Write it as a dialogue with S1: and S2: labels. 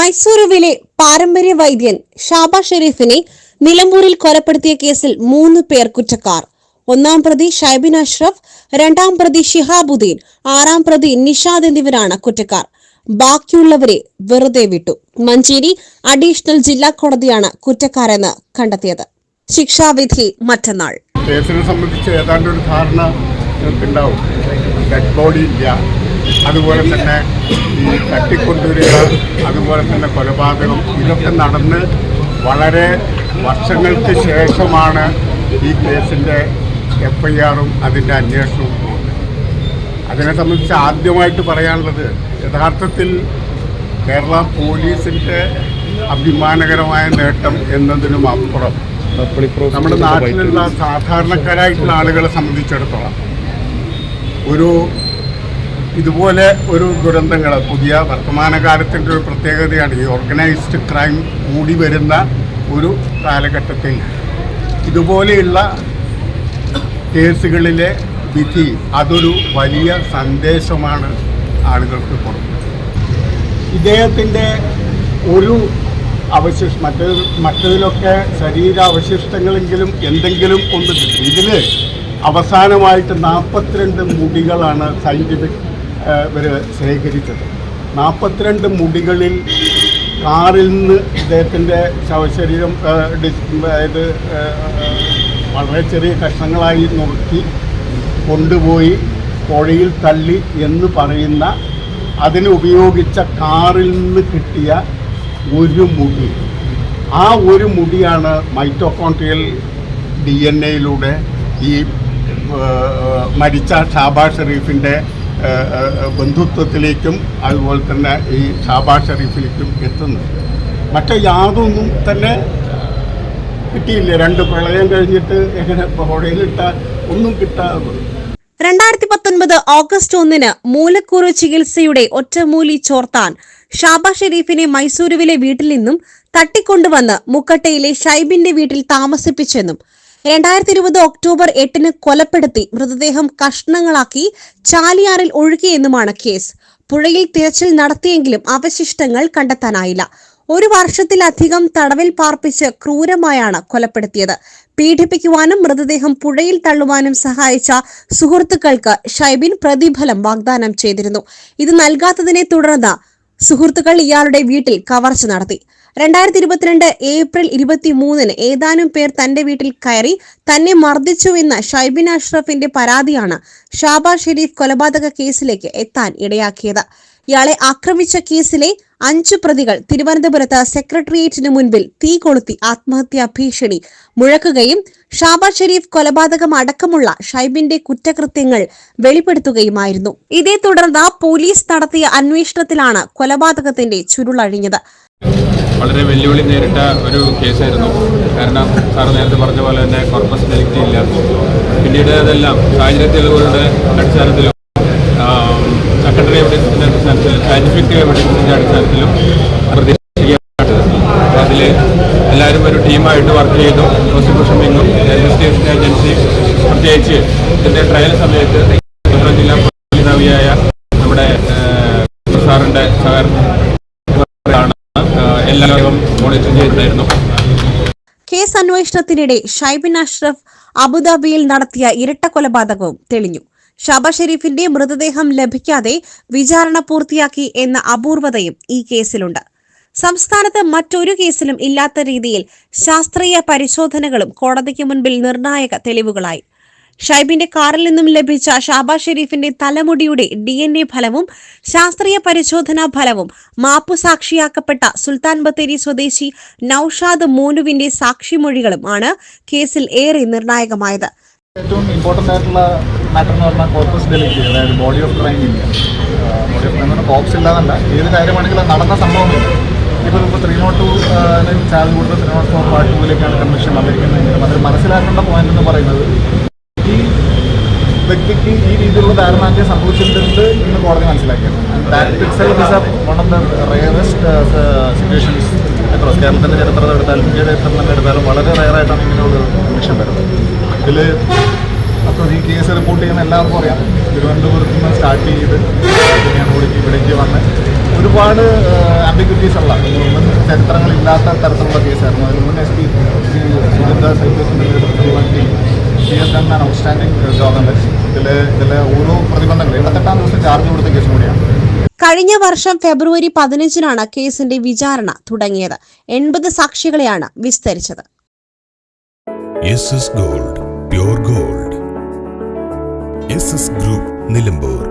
S1: മൈസൂരുവിലെ പാരമ്പര്യ വൈദ്യൻ ഷാബ ഷെരീഫിനെ നിലമ്പൂരിൽ കൊലപ്പെടുത്തിയ കേസിൽ മൂന്ന് പേർ കുറ്റക്കാർ. ഒന്നാം പ്രതി ഷൈബിൻ അഷ്റഫ് രണ്ടാം പ്രതി ഷിഹാബുദ്ദീൻ ആറാം പ്രതി നിഷാദ് എന്നിവരാണ് കുറ്റക്കാർ. ബാക്കിയുള്ളവരെ വെറുതെ വിട്ടു. മഞ്ചേരി അഡീഷണൽ ജില്ലാ കോടതിയാണ് കുറ്റക്കാരെന്ന് കണ്ടെത്തിയത്. ശിക്ഷാവിധി മറ്റന്നാൾ.
S2: കേസിനെ സംബന്ധിച്ച് ഏതാണ്ട് ഒരു ധാരണ ഉണ്ടാവും. ഡെഡ് ബോഡി ഇല്ല. അതുപോലെ തന്നെ ഈ തട്ടിക്കൊണ്ടുവരിക അതുപോലെ തന്നെ കൊലപാതകം ഇതൊക്കെ നടന്ന് വളരെ വർഷങ്ങൾക്ക് ശേഷമാണ് ഈ കേസിന്റെ എഫ് ഐ ആറും അതിന്റെ അന്വേഷണവും അതിനെ സംബന്ധിച്ച് ആദ്യമായിട്ട് പറയാനുള്ളത് യഥാർത്ഥത്തിൽ കേരള പോലീസിന്റെ അഭിമാനകരമായ നേട്ടം എന്നതിനും അപ്പുറം നമ്മുടെ നാട്ടിലുള്ള സാധാരണക്കാരായിട്ടുള്ള ആളുകളെ സംബന്ധിച്ചിടത്തോളം ഒരു ഇതുപോലെ ഒരു ദുരന്തങ്ങൾ പുതിയ വർത്തമാനകാലത്തിന്റെ ഒരു പ്രത്യേകതയാണ് ഈ ഓർഗനൈസ്ഡ് ക്രൈം കൂടി വരുന്ന ഒരു കാലഘട്ടത്തിൽ. ഇതുപോലെയുള്ള കേസുകളിലെ വിധി അതൊരു വലിയ സന്ദേശമാണ് ആളുകൾക്ക് കൊടുക്കുന്നത്. ഇദ്ദേഹത്തിന്റെ ഒരു അവശിഷ്ട മറ്റേ മറ്റതിലൊക്കെ ശരീരാവശിഷ്ടങ്ങളെങ്കിലും എന്തെങ്കിലും ഒന്ന് ഇതിൽ അവസാനമായിട്ട് നാൽപ്പത്തിരണ്ട് മുടികളാണ് സയന്റിഫിക് ഇവർ ശേഖരിച്ചത്. നാൽപ്പത്തിരണ്ട് മുടികളിൽ കാറിൽ നിന്ന് ഇദ്ദേഹത്തിന്റെ ശവശരീരം അതായത് വളരെ ചെറിയ കഷ്ണങ്ങളായി നുറുക്കി കൊണ്ടുപോയി പുഴയിൽ തള്ളി എന്ന് പറയുന്ന അതിന് ഉപയോഗിച്ച കാറിൽ നിന്ന് കിട്ടിയ ഒരു മുടി. ആ ഒരു മുടിയാണ് മൈറ്റോകോൺട്രിയൽ ഡി എൻ എയിലൂടെ ഈ മരിച്ച ഷാബാ ഷെറീഫിന്റെ ബന്ധുത്വത്തിലേക്കും അതുപോലെ തന്നെ ഈ ഷാബാ ഷെറീഫിലേക്കും എത്തുന്നത് മറ്റേ യാതൊന്നും തന്നെ കിട്ടിയില്ല രണ്ട് പ്രളയം കഴിഞ്ഞിട്ട് എങ്ങനെ പുഴയിലിട്ട ഒന്നും കിട്ടാതെ.
S1: രണ്ടായിരത്തി പത്തൊൻപത് ഓഗസ്റ്റ് ഒന്നിന് മൂലക്കൂറ് ചികിത്സയുടെ ഒറ്റമൂലി ചോർത്താൻ ഷാബ ഷെരീഫിനെ മൈസൂരുവിലെ വീട്ടിൽ നിന്നും തട്ടിക്കൊണ്ടുവന്ന് മുക്കട്ടയിലെ ഷൈബിന്റെ വീട്ടിൽ താമസിപ്പിച്ചെന്നും രണ്ടായിരത്തി ഇരുപത് ഒക്ടോബർ എട്ടിന് കൊലപ്പെടുത്തി മൃതദേഹം കഷ്ണങ്ങളാക്കി ചാലിയാറിൽ ഒഴുകിയെന്നുമാണ് കേസ്. പുഴയിൽ തിരച്ചിൽ നടത്തിയെങ്കിലും അവശിഷ്ടങ്ങൾ കണ്ടെത്താനായില്ല. ഒരു വർഷത്തിലധികം തടവിൽ പാർപ്പിച്ച് ക്രൂരമായാണ് കൊലപ്പെടുത്തിയത്. പീഡിപ്പിക്കുവാനും മൃതദേഹം പുഴയിൽ തള്ളുവാനും സഹായിച്ച സുഹൃത്തുക്കൾക്ക് ഷൈബിൻ പ്രതിഫലം വാഗ്ദാനം ചെയ്തിരുന്നു. ഇത് നൽകാത്തതിനെ തുടർന്ന് സുഹൃത്തുക്കൾ ഇയാളുടെ വീട്ടിൽ കവർച്ച നടത്തി. രണ്ടായിരത്തി ഇരുപത്തിരണ്ട് ഏപ്രിൽ ഇരുപത്തി മൂന്നിന് ഏതാനും പേർ തന്റെ വീട്ടിൽ കയറി തന്നെ മർദ്ദിച്ചുവെന്ന ഷൈബിൻ അഷ്റഫിന്റെ പരാതിയാണ് ഷാബാ ഷെരീഫ് കൊലപാതക കേസിലേക്ക് എത്താൻ ഇടയാക്കിയത്. ഇയാളെ ആക്രമിച്ച കേസിലെ അഞ്ചു പ്രതികൾ തിരുവനന്തപുരത്ത് സെക്രട്ടേറിയറ്റിന് മുൻപിൽ തീ കൊളുത്തി ആത്മഹത്യാ ഭീഷണി മുഴക്കുകയും ഷാബാ ഷെരീഫ് കൊലപാതകം അടക്കമുള്ള ഷൈബിന്റെ കുറ്റകൃത്യങ്ങൾ വെളിപ്പെടുത്തുകയുമായിരുന്നു. ഇതേ തുടർന്ന് പോലീസ് നടത്തിയ അന്വേഷണത്തിലാണ് കൊലപാതകത്തിന്റെ ചുരുളഴിഞ്ഞത്.
S3: വളരെ വെല്ലുവിളി നേരിട്ട ഒരു കേസായിരുന്നു. കാരണം സാർ നേരത്തെ പറഞ്ഞ പോലെ തന്നെ കോർപ്പസ് ഡെലിക്റ്റ് ഇല്ല. പിന്നീട് അതെല്ലാം സാഹചര്യ തെളിവുകളുടെ അടിസ്ഥാനത്തിലും സെക്കൻഡറി എവിഡൻസിന്റെ അടിസ്ഥാനത്തിലും സയന്റിഫിക് എവിഡൻസിന്റെ അടിസ്ഥാനത്തിലും പ്രതീക്ഷിക്കപ്പെട്ടത് അതിൽ എല്ലാവരും ഒരു ടീമായിട്ട് വർക്ക് ചെയ്തു. പ്രോസിക്യൂഷൻ വിങ്ങും. ഇൻവെസ്റ്റിഗേഷൻ ഏജൻസി പ്രത്യേകിച്ച് ഇതിന്റെ ട്രയൽ സമയത്ത് ജില്ലാ പോലീസ് മേധാവിയായ നമ്മുടെ സാറിന്റെ സഹകരണം
S1: കേസ് അന്വേഷണത്തിനിടെ ഷൈബിൻ അഷ്റഫ് അബുദാബിയിൽ നടത്തിയ ഇരട്ട കൊലപാതകവും തെളിഞ്ഞു. ഷബ ഷെരീഫിന്റെ മൃതദേഹം ലഭിക്കാതെ വിചാരണ പൂർത്തിയാക്കി എന്ന അപൂർവതയും ഈ കേസിലുണ്ട്. സംസ്ഥാനത്ത് മറ്റൊരു കേസിലും ഇല്ലാത്ത രീതിയിൽ ശാസ്ത്രീയ പരിശോധനകളും കോടതിക്ക് മുൻപിൽ നിർണായക തെളിവുകളായി. ഷൈബിന്റെ കാറിൽ നിന്നും ലഭിച്ച ഷാബാ ഷെരീഫിന്റെ തലമുടിയുടെ ഡി എൻ എ ഫലവും ശാസ്ത്രീയ പരിശോധനാ ഫലവും മാപ്പു സാക്ഷിയാക്കപ്പെട്ട സുൽത്താൻ ബത്തേരി സ്വദേശി നൌഷാദ് മോനുവിന്റെ സാക്ഷിമൊഴികളും ആണ് കേസിൽ ഏറെ നിർണായകമായത്.
S4: ഏറ്റവും ഇമ്പോർട്ടന്റ് ആയിട്ടുള്ള മാറ്റർ എന്ന് പറഞ്ഞാൽ കോർപ്പസ് ഡെലിക്റ്റ് അതായത് ബോഡി ഓഫ് ക്രൈം ഇല്ല. ബോഡി ഓഫ് ക്രൈം കോപ്സ് ഇല്ലാന്നല്ല ഏത് കാര്യമാണെങ്കിലും നടന്ന സംഭവമില്ല ഇപ്പോൾ ഇപ്പോൾ ത്രീ നോട്ട് ടു ചാർജ് കൂടുതൽ ത്രീ നോട്ട് ഫോർ പാർട്ട് ടൂവിലേക്കാണ് കമ്മീഷൻ വന്നിരിക്കുന്നത്. അതിൽ മനസ്സിലാക്കേണ്ട പോയിന്റ് എന്ന് പറയുന്നത് ഈ വ്യക്തിക്ക് ഈ രീതിയിലുള്ള ദാരുണാന്ത്യം സംഭവിച്ചിട്ടുണ്ട് എന്ന് കോടതി മനസ്സിലാക്കിയത്. ദാറ്റ് ഇറ്റ്സെൽഫ് കേരളത്തിന്റെ ചരിത്രത്തിൽ എടുത്താലും ഇന്ത്യയുടെ ചരിത്രം തന്നെ എടുത്താലും വളരെ റയറായിട്ടാണ് ഇങ്ങനെയുള്ള കൺവിക്ഷൻ വരുന്നത്. ഇതിൽ അപ്പോൾ ഈ കേസ് റിപ്പോർട്ട് ചെയ്യുന്ന എല്ലാവർക്കും അറിയാം. തിരുവനന്തപുരത്ത് നിന്ന് സ്റ്റാർട്ട് ചെയ്ത് കന്യാകുമാരിക്ക് ഇവിടേക്ക് വന്ന് ഒരുപാട് ആംബിഗ്വിറ്റീസ് ഉള്ള ഒന്നും ചരിത്രങ്ങളില്ലാത്ത തരത്തിലുള്ള കേസായിരുന്നു അതിൽ മുൻ S P Shri Sugandha സൈബേഴ്സിന്റെ C S M an outstanding job ഇതിൽ ഇതിലെ ഓരോ പ്രതിബന്ധങ്ങൾ. എഴുപത്തെട്ടാം ദിവസം ചാർജ് കൊടുത്ത കേസ് കൂടിയാണ്.
S1: കഴിഞ്ഞ വർഷം ഫെബ്രുവരി പതിനഞ്ചിനാണ് കേസിന്റെ വിചാരണ തുടങ്ങിയത്. എൺപത് സാക്ഷികളെയാണ് വിസ്തരിച്ചത്.
S5: Gold pure gold group Nilambur